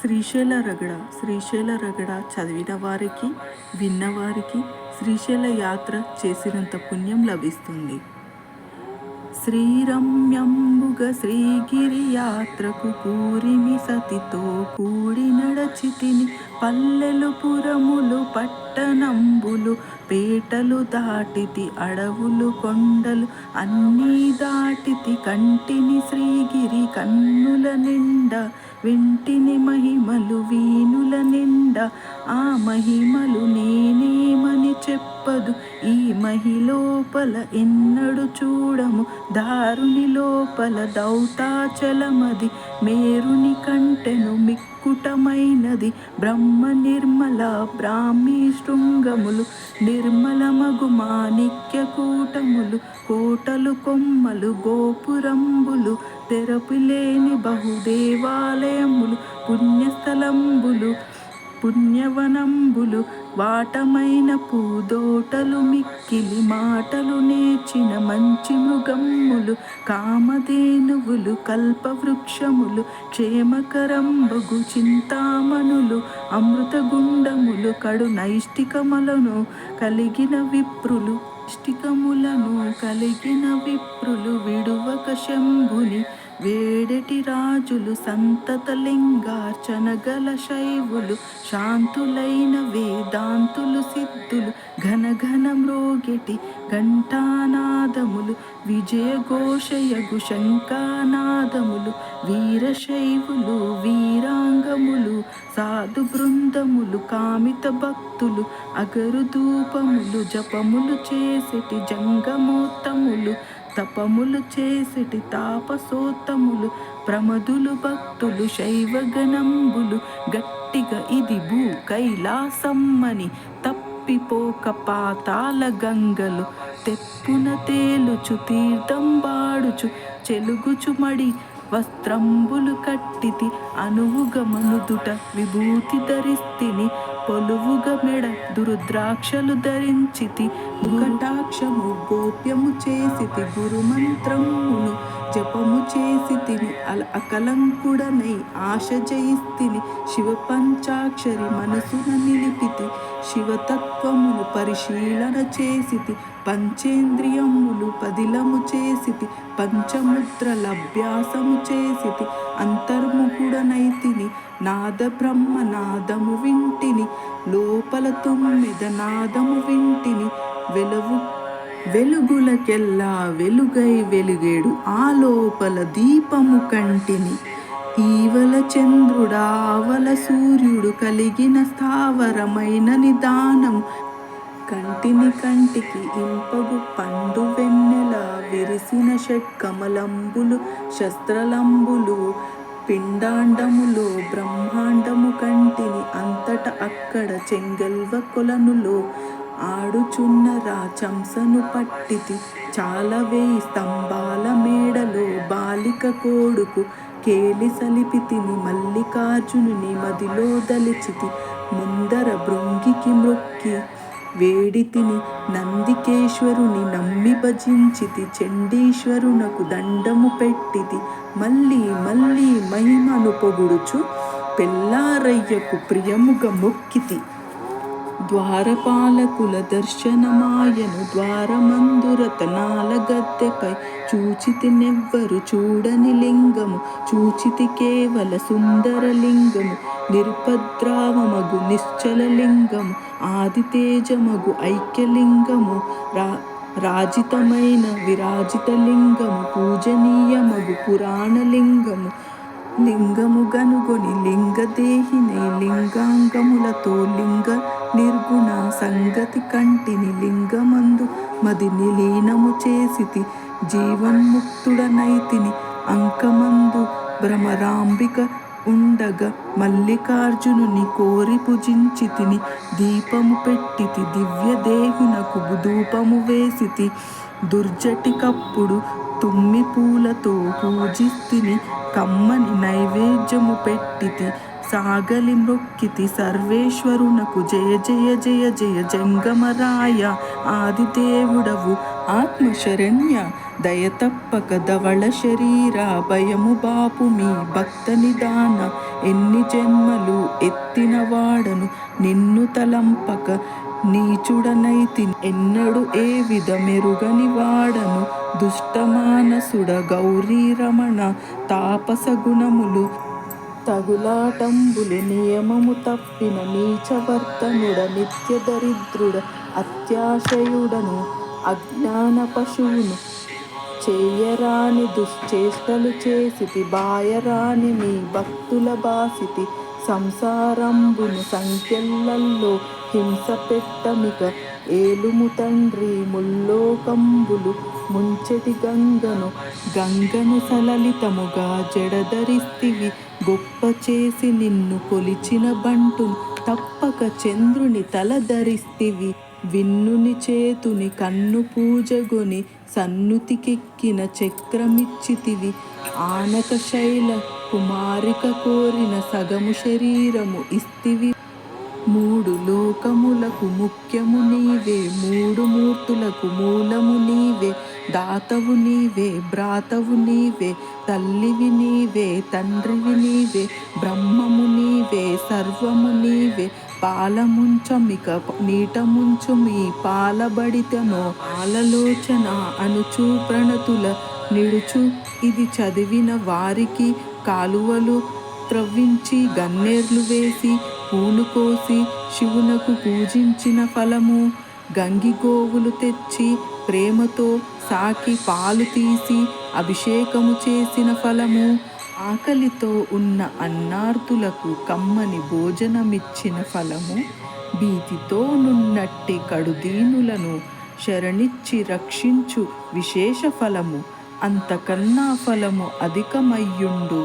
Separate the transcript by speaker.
Speaker 1: శ్రీశైల రగడ శ్రీశైల రగడ చదివిన వారికి విన్నవారికి శ్రీశైల యాత్ర చేసినంత పుణ్యం లభిస్తుంది. శ్రీరమ్యంబుగ శ్రీగిరి యాత్రకు కూరిమి సతితో కూడి నడచితిని పల్లెలు పురములు పట్టణంబులు పేటలు దాటితి అడవులు కొండలు అన్నీ దాటితి కంటిని శ్రీగిరి కన్నుల నిండా వింటిని మహిమలు వీనుల నిండా ఆ మహిమలు నేనేమని చెప్పదు ఈ మహిలోపల ఎన్నడు చూడము. దారుని లోపల దౌతాచలమది. మేరుని కంటెను మిక్కుటమైనది. బ్రహ్మ నిర్మల బ్రాహ్మీ శృంగములు. నిర్మలమగు మాణిక్య కూటములు. కోటలు కొమ్మలు గోపురంబులు. తెరపులేని బహుదేవాలయములు. పుణ్యస్థలంబులు. పుణ్యవనంబులు. వాటమైన పూదోటలు మిక్కిలి మాటలు నేర్చిన మంచి మృగమ్ములు కామధేనువులు కల్పవృక్షములు క్షేమకరంబగు చింతామణులు అమృతగుండములు కడు నైష్టికములను కలిగిన విప్రులు ఇష్టికములను కలిగిన విప్రులు విడువక శంభుని వేడటి రాజులు సంతత లింగార్చన గల శైవులు శాంతులైన వేదాంతులు సిద్ధులు ఘనఘన మ్రోగెటి ఘంటానాదములు విజయఘోషయగు శంకానాదములు వీరశైవులు వీరాంగములు సాధు బృందములు కామిత భక్తులు అగరు ధూపములు జపములు చేసెటి జంగమోత్తములు తపములు చేసిటి తాపసోత్తములు ప్రమదులు భక్తులు శైవగణంబులు గట్టిగా ఇది భూ కైలాసమ్మని తప్పిపోక పాతాల గంగలు తెప్పున తేలుచు తీర్థం బాడుచు చెలుగుచు మడి వస్త్రంబులు కట్టితి అనువుగమనుదుట విభూతి ధరిస్తిని పొలువుగ మెడ దురుద్రాక్షలు ధరించితి. కటాక్షము గోప్యము చేసితి గురుమంత్రమును జపము చేసి తిని అల అకలంకుడనై ఆశ జయిస్తిని శివ పంచాక్షరి మనసున నిలిపితి శివతత్వమును పరిశీలన చేసితి పంచేంద్రియములు పదిలము చేసితి పంచముద్రల అభ్యాసము చేసితి అంతర్ముఖుడనైతిని నాద బ్రహ్మ నాదము వింటిని లోపల తొమ్మిద నాదము వింటిని వెలవు వెలుగులకెల్లా వెలుగై వెలుగేడు ఆ లోపల దీపము కంటిని. ఈవల చంద్రుడావల సూర్యుడు కలిగిన స్థావరమైన నిదానం. కంటిని కంటికి ఇంపగు పండు వెన్నెల విరిసిన షట్కమలంబులు శస్త్రలంబులు పిండాండములో బ్రహ్మాండము కంటిని అంతట అక్కడ చెంగల్వ కొలనులో. ఆడుచున్న రాచంసను పట్టితి చాలా వేయి స్తంభాల మేడలో బాలిక కోడుకు కేలి సలిపితిని మల్లికార్జునుని మదిలో దలిచితి ముందర భృంగికి మొక్కి వేడితిని నందికేశ్వరుని నమ్మి భజించితి చండీశ్వరునకు దండము పెట్టితి మళ్ళీ మళ్ళీ మహిమను పొగుడుచు పెళ్ళారయ్యకు ప్రియముగా మొక్కితి. ద్వారపాలకుల దర్శనమాయను ద్వారమందురతనాల గద్దెపై చూచితి నెవ్వరు చూడని లింగము చూచితి కేవల సుందర లింగము నిరుపద్రావమగు నిశ్చల లింగము ఆదితేజమగు ఐక్యలింగము రా రాజితమైన విరాజిత లింగము పూజనీయమగు పురాణలింగము లింగము గనుగొని లింగదేహిని లింగాంగములతో లింగ నిర్గుణ సంగతి కంటిని లింగమందు మది నిలీనము చేసితి. జీవన్ముక్తుడనైతిని అంకమందు భ్రమరాంబిక ఉండగా మల్లికార్జునుని కోరి పూజించితిని. దీపము పెట్టితి దివ్య దేహునకు ధూపము వేసితి. దుర్జటి కప్పుడు తుమ్మి పూలతో పూజిస్తిని. కమ్మని నైవేద్యము పెట్టితి. సాగలి మృక్కితి సర్వేశ్వరునకు జయ జయ జయ జయ జంగమరాయ ఆదిదేవుడవు ఆత్మశరణ్య. దయతప్పక ధవళ శరీర భయము బాపు మీ భక్త నిదాన. ఎన్ని జన్మలు ఎత్తిన వాడను నిన్ను తలంపక నీచుడనైతి. ఎన్నడు ఏ విధ మెరుగని వాడను దుష్టమానసుడ గౌరీ రమణ. తాపస గుణములు తగులాటంబులు నియమము తప్పిన నీచవర్తనుడ నిత్య దరిద్రుడ అత్యాశయుడను అజ్ఞాన పశువును చేయరాని దుశ్చేష్టలు చేసితి బాయరాని మీ భక్తుల బాసితి సంసారంబుని సంఖ్యలల్లో హింస పెట్టమిక ఏలుము తండ్రి ముల్లోకంబులు ముంచెటి గంగను గంగను సలలితముగా జడధరిస్తివి గొప్ప చేసి నిన్ను కొలిచిన బంటును తప్పక చంద్రుని తల ధరిస్తివి విన్నుని చేతుని కన్ను పూజగొని సన్నుతికెక్కిన చక్రమిచ్చితివి. ఆనక శైల కుమారిక కోరిన సగము శరీరము ఇస్తివి. మూడు లోకములకు ముఖ్యము నీవే మూడు మూర్తులకు మూలము నీవే దాతవు నీవే భ్రాతవు నీవే తల్లివి నీవే తండ్రివి నీవే బ్రహ్మము నీవే సర్వము నీవే పాలముంచమిక నీటముంచు మీ పాలబడితనో ఆలలోచన అనుచు ప్రణతుల నిడుచు. ఇది చదివిన వారికి కాలువలు త్రవ్వించి గన్నేర్లు వేసి పూలు కోసి శివునకు పూజించిన ఫలము గంగి గోవులు తెచ్చి ప్రేమతో సాకి పాలు తీసి అభిషేకము చేసిన ఫలము ఆకలితో ఉన్న అన్నార్థులకు కమ్మని భోజనమిచ్చిన ఫలము భీతితో నున్నట్టి కడుదీనులను శరణిచ్చి రక్షించు విశేష ఫలము అంతకన్నా ఫలము అధికమయ్యుండు.